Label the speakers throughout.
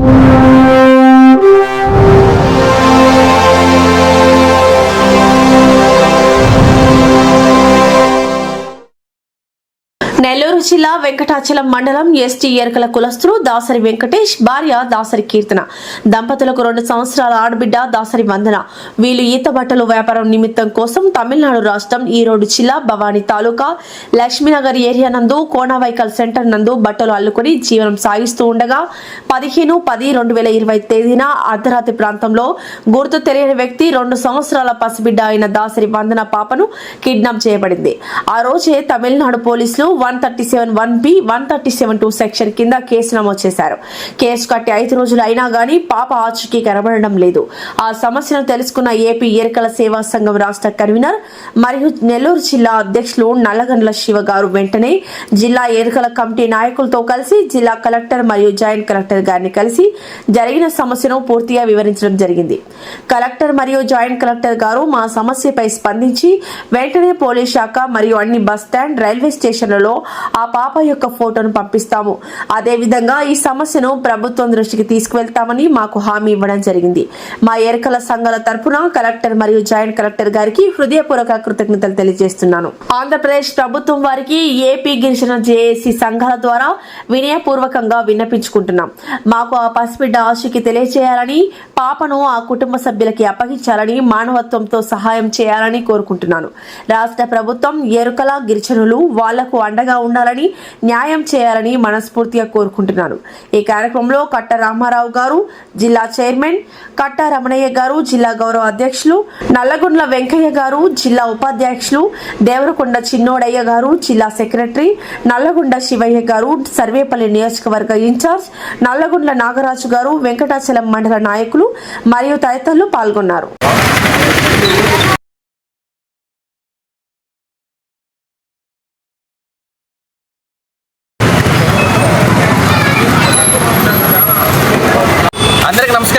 Speaker 1: you. Nellore జిల్లా వెంకటాచలం మండలం ST Yerukala కులస్తులు దాసరి వెంకటేష్ భార్య దాసరి కీర్తన. దంపతులకు రెండు సంవత్సరాల ఆడబిడ్డ దాసరి వందన. వీళ్ళు ఈత బట్టలు వ్యాపారం నిమిత్తం కోసం తమిళనాడు రాష్ట్రం ఈరోడ్ జిల్లా భవానీ తాలూకా లక్ష్మీనగర్ ఏరియా నందు కోనావైకల్ సెంటర్ నందు బట్టలు అల్లుకొని జీవనం సాగిస్తూ ఉండగా పదిహేను పది రెండు వేల ఇరవై తేదీన అర్ధరాత్రి ప్రాంతంలో గుర్తు తెలియని వ్యక్తి రెండు సంవత్సరాల పసిబిడ్డ అయిన దాసరి వందన పాపను కిడ్నాప్ చేయబడింది. ఆ రోజే తమిళనాడు పోలీసులు one thirty seven one B one thirty seven two section కింద కేసు నమోదు చేశారు. కేసు కట్టి ఐదు రోజులు అయినా గానీ పాప ఆచూకీ కనబడడం లేదు. ఆ సమస్యను తెలుసుకున్న ఏపీ ఎరకల సేవా సంఘం రాష్ట్ర కన్వీనర్ మరియు నెల్లూరు జిల్లా అధ్యక్షులు నల్లగండ్ల శివ గారు వెంటనే జిల్లా ఎరుకల కమిటీ నాయకులతో కలిసి జిల్లా కలెక్టర్ మరియు జాయింట్ కలెక్టర్ గారిని కలిసి జరిగిన సమస్యను పూర్తిగా వివరించడం జరిగింది. కలెక్టర్ మరియు జాయింట్ కలెక్టర్ గారు మా సమస్యపై స్పందించి వెంటనే పోలీస్ శాఖ మరియు అన్ని బస్ స్టాండ్ రైల్వే స్టేషన్లలో ఆ పాప యొక్క ఫోటోను పంపిస్తాము. అదే విధంగా ఈ సమస్యను ప్రభుత్వం దృష్టికి తీసుకువెళ్తామని మాకు హామీ ఇవ్వడం జరిగింది. మా ఎరకల సంఘాల తరపున కలెక్టర్ మరియు జాయింట్ కలెక్టర్ గారికి హృదయపూర్వక కృతజ్ఞతలు తెలియజేస్తున్నాను. ఆంధ్రప్రదేశ్ ప్రభుత్వం వారికి ఏపీ గిరిజన జేఏసీ సంఘాల ద్వారా వినయపూర్వకంగా విన్నపించుకుంటున్నాం. మాకు ఆ పసిబిడ్డ ఆశకి తెలియజేయాలని పాపను ఆ కుటుంబ సభ్యులకి అప్పగించాలని మానవత్వంతో సహాయం చేయాలని కోరుకుంటున్నాను. రాష్ట్ర ప్రభుత్వం ఎరుకల గిరిజనులు వాళ్ళకు అండగా ఉండాలని న్యాయం చేయాలని మనస్ఫూర్తిగా కోరుకుంటున్నాను. ఈ కార్యక్రమంలో కట్ట రామారావు గారు జిల్లా చైర్మన్ కట్ట రమణయ్య గారు జిల్లా గౌరవ అధ్యక్షులు నల్లగొండ్ల వెంకయ్య గారు జిల్లా ఉపాధ్యక్షులు దేవరకొండ చిన్నోడయ్య గారు జిల్లా సెక్రటరీ నల్లగొండ శివయ్య గారు సర్వేపల్లి నియోజకవర్గ ఇన్ఛార్జ్ నల్లగొండ్ల నాగరాజు గారు వెంకటాచలం మండల నాయకులు మరియు తదితరులు పాల్గొన్నారు.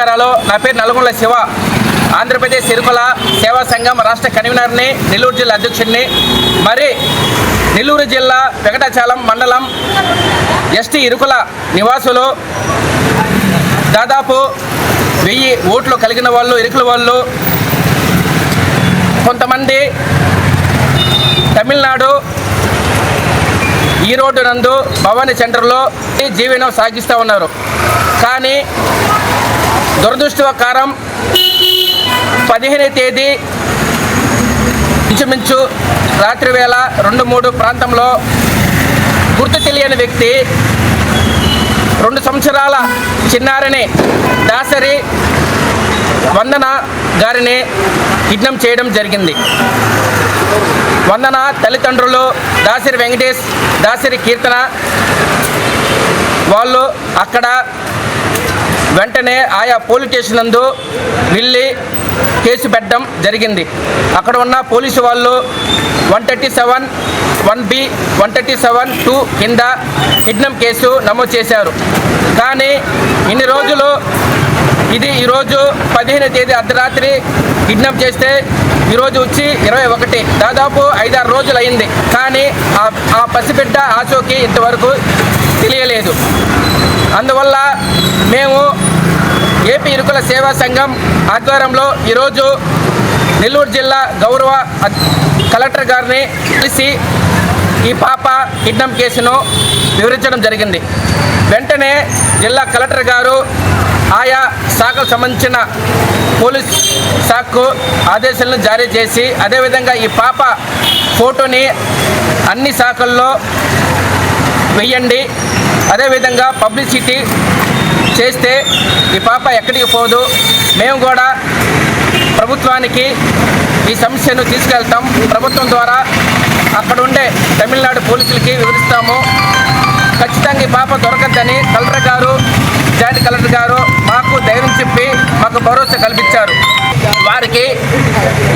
Speaker 2: నమస్కారాలు నా పేరు నల్గొండ శివ. ఆంధ్రప్రదేశ్ ఇరుకుల సేవా సంఘం రాష్ట్ర కన్వీనర్ని నెల్లూరు జిల్లా అధ్యక్షుడిని మరి నెల్లూరు జిల్లా వెంకటాచలం మండలం ఎస్టీ ఇరుకుల నివాసులు. దాదాపు వెయ్యి ఓట్లు కలిగిన వాళ్ళు ఇరుకుల వాళ్ళు. కొంతమంది తమిళనాడు ఈ రోడ్డు నందు భవానీ సెంటర్లో జీవనం సాగిస్తూ ఉన్నారు. కానీ దురదృష్టవకారం పదిహేను తేదీ ఇంచుమించు రాత్రి వేళ రెండు మూడు ప్రాంతంలో గుర్తు తెలియని వ్యక్తి రెండు సంవత్సరాల చిన్నారిని దాసరి వందన గారిని కిడ్నం చేయడం జరిగింది. వందన తల్లిదండ్రులు దాసరి వెంకటేష్ దాసరి కీర్తన వాళ్ళు అక్కడ వెంటనే ఆయా పోలీస్ స్టేషన్ నందు వెళ్ళి కేసు పెట్టడం జరిగింది. అక్కడ ఉన్న పోలీసు వాళ్ళు one thirty seven one B one thirty seven two కింద కిడ్నం కేసు నమోదు చేశారు. కానీ ఇన్ని రోజులు ఇది ఈరోజు పదిహేను తేదీ అర్ధరాత్రి కిడ్నాప్ చేస్తే ఈరోజు వచ్చి ఇరవై ఒకటి. దాదాపు ఐదారు రోజులు అయింది. కానీ ఆ ఆ పసిబిడ్డ ఆచోకి ఇంతవరకు తెలియలేదు. అందువల్ల మేము ఏపీ ఇరుకుల సేవా సంఘం ఆధ్వర్యంలో ఈరోజు నెల్లూరు జిల్లా గౌరవ కలెక్టర్ గారిని కలిసి ఈ పాప కిడ్నాప్ కేసును వివరించడం జరిగింది. వెంటనే జిల్లా కలెక్టర్ గారు ఆయా శాఖకు సంబంధించిన పోలీస్ శాఖకు ఆదేశాలను జారీ చేసి అదేవిధంగా ఈ పాప ఫోటోని అన్ని శాఖల్లో వెయ్యండి. అదేవిధంగా పబ్లిసిటీ చేస్తే ఈ పాప ఎక్కడికి పోదు. మేము కూడా ప్రభుత్వానికి ఈ సమస్యను తీసుకెళ్తాం. ప్రభుత్వం ద్వారా అక్కడ ఉండే తమిళనాడు పోలీసులకి వివరిస్తాము. ఖచ్చితంగా ఈ పాప దొరకద్దని కలెక్టర్ గారు జాయింట్ కలెక్టర్ గారు మాకు ధైర్యం చెప్పి మాకు భరోసా కల్పించారు. వారికి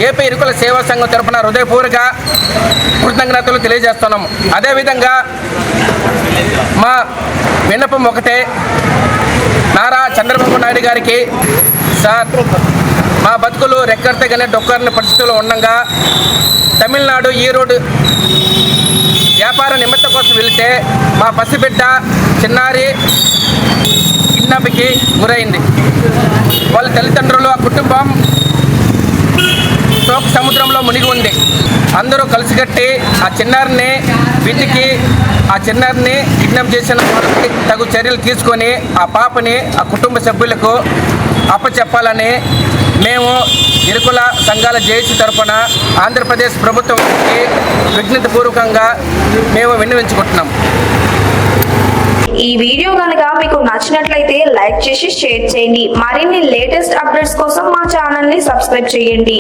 Speaker 2: ఏపీ ఇరుకుల సేవా సంఘం తరపున హృదయపూర్వక కృతజ్ఞతలు తెలియజేస్తున్నాము అదేవిధంగా మా విన్నపం ఒకటే నారా చంద్రబాబు నాయుడు గారికి సార్ మా బతుకులు రెక్కర్తగానే డొక్కర్ని పరిస్థితులు ఉండగా తమిళనాడు ఈరోడ్ వ్యాపార నిమిత్తం కోసం వెళితే మా పసిబిడ్డ చిన్నారి కిడ్నాప్కి గురైంది. వాళ్ళ తల్లిదండ్రులు ఆ కుటుంబం శోక సముద్రంలో మునిగి ఉంది అందరూ కలిసికట్టి ఆ చిన్నారిని వెతికి ఆ చిన్నారిని కిడ్నాప్ చేసిన వాళ్ళకి తగు చర్యలు తీసుకొని ఆ పాపని ఆ కుటుంబ సభ్యులకు అప్పచెప్పాలని మేము ఇరుకుల సంఘాల జేఏసీ తరఫున ఆంధ్రప్రదేశ్ ప్రభుత్వానికి విజ్ఞతపూర్వకంగా మేము విన్నవించుకుంటున్నాం.
Speaker 3: ఈ వీడియో కనుక మీకు నచ్చినట్లయితే లైక్ చేసి షేర్ చేయండి. మరిన్ని లేటెస్ట్ అప్డేట్స్ కోసం మా ఛానల్ని సబ్స్క్రైబ్ చేయండి.